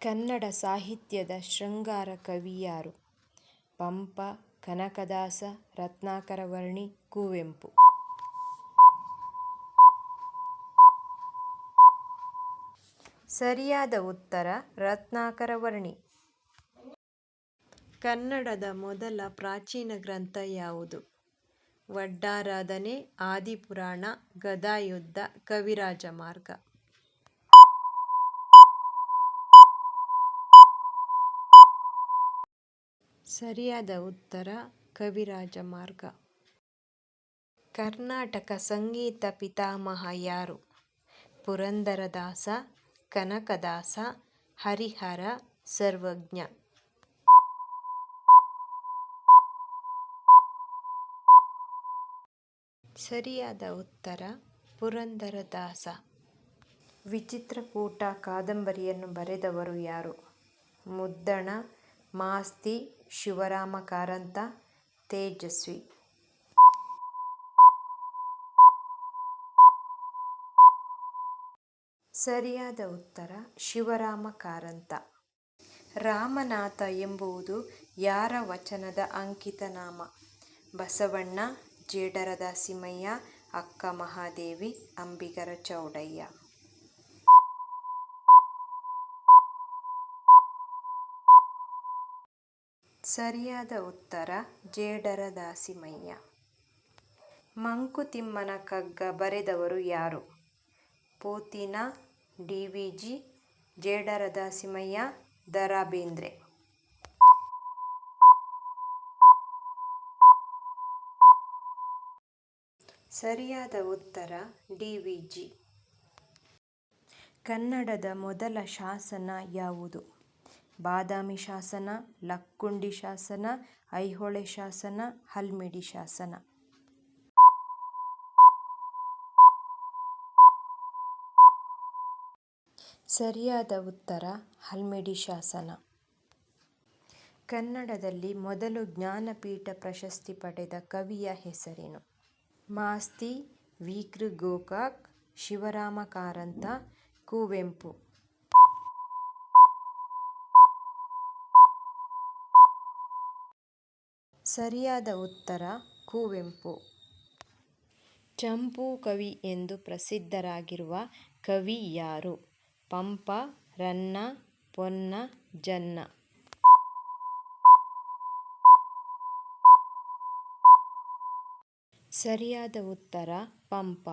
ಕನ್ನಡ ಸಾಹಿತ್ಯದ ಶೃಂಗಾರ ಕವಿ ಯಾರು? ಪಂಪ, ಕನಕದಾಸ, ರತ್ನಾಕರವರ್ಣಿ, ಕುವೆಂಪು. ಸರಿಯಾದ ಉತ್ತರ ರತ್ನಾಕರವರ್ಣಿ. ಕನ್ನಡದ ಮೊದಲ ಪ್ರಾಚೀನ ಗ್ರಂಥ ಯಾವುದು? ವಡ್ಡಾರಾಧನೆ, ಆದಿಪುರಾಣ, ಗದಾಯುದ್ಧ, ಕವಿರಾಜಮಾರ್ಗ. ಸರಿಯಾದ ಉತ್ತರ ಕವಿರಾಜ ಮಾರ್ಗ ಕರ್ನಾಟಕ ಸಂಗೀತ ಪಿತಾಮಹ ಯಾರು? ಪುರಂದರದಾಸ, ಕನಕದಾಸ, ಹರಿಹರ, ಸರ್ವಜ್ಞ. ಸರಿಯಾದ ಉತ್ತರ ಪುರಂದರದಾಸ. ವಿಚಿತ್ರಕೂಟ ಕಾದಂಬರಿಯನ್ನು ಬರೆದವರು ಯಾರು? ಮುದ್ದಣ, ಮಾಸ್ತಿ, ಶಿವರಾಮ ಕಾರಂತ, ತೇಜಸ್ವಿ. ಸರಿಯಾದ ಉತ್ತರ ಶಿವರಾಮ ಕಾರಂತ. ರಾಮನಾಥ ಎಂಬುವುದು ಯಾರ ವಚನದ ಅಂಕಿತನಾಮ? ಬಸವಣ್ಣ, ಜೇಡರ ಅಕ್ಕ ಮಹಾದೇವಿ ಅಂಬಿಗರ ಚೌಡಯ್ಯ. ಸರಿಯಾದ ಉತ್ತರ ಜೇಡರ ದಾಸಿಮಯ್ಯ. ಮಂಕುತಿಮ್ಮನ ಕಗ್ಗ ಬರೆದವರು ಯಾರು? ಪೋತಿನ, D. V. G, Jedara Dasimayya, Da. Ra Bendre. ಸರಿಯಾದ ಉತ್ತರ ಡಿ. ವಿ. ಜಿ. ಕನ್ನಡದ ಮೊದಲ ಶಾಸನ ಯಾವುದು? ಬಾದಾಮಿ ಶಾಸನ, ಲಕ್ಕುಂಡಿ ಶಾಸನ, ಐಹೊಳೆ ಶಾಸನ, ಹಲ್ಮಿಡಿ ಶಾಸನ. ಸರಿಯಾದ ಉತ್ತರ ಹಲ್ಮಿಡಿ ಶಾಸನ. ಕನ್ನಡದಲ್ಲಿ ಮೊದಲು ಜ್ಞಾನಪೀಠ ಪ್ರಶಸ್ತಿ ಪಡೆದ ಕವಿಯ ಹೆಸರೇನು? ಮಾಸ್ತಿ, ವಿ. ಕೃ. ಗೋಕಾಕ್, ಶಿವರಾಮ ಕಾರಂತ, ಕುವೆಂಪು. ಸರಿಯಾದ ಉತ್ತರ ಕುವೆಂಪು. ಚಂಪೂ ಕವಿ ಎಂದು ಪ್ರಸಿದ್ಧರಾಗಿರುವ ಕವಿ ಯಾರು? ಪಂಪ, ರನ್ನ, ಪೊನ್ನ, ಜನ್ನ. ಸರಿಯಾದ ಉತ್ತರ ಪಂಪ.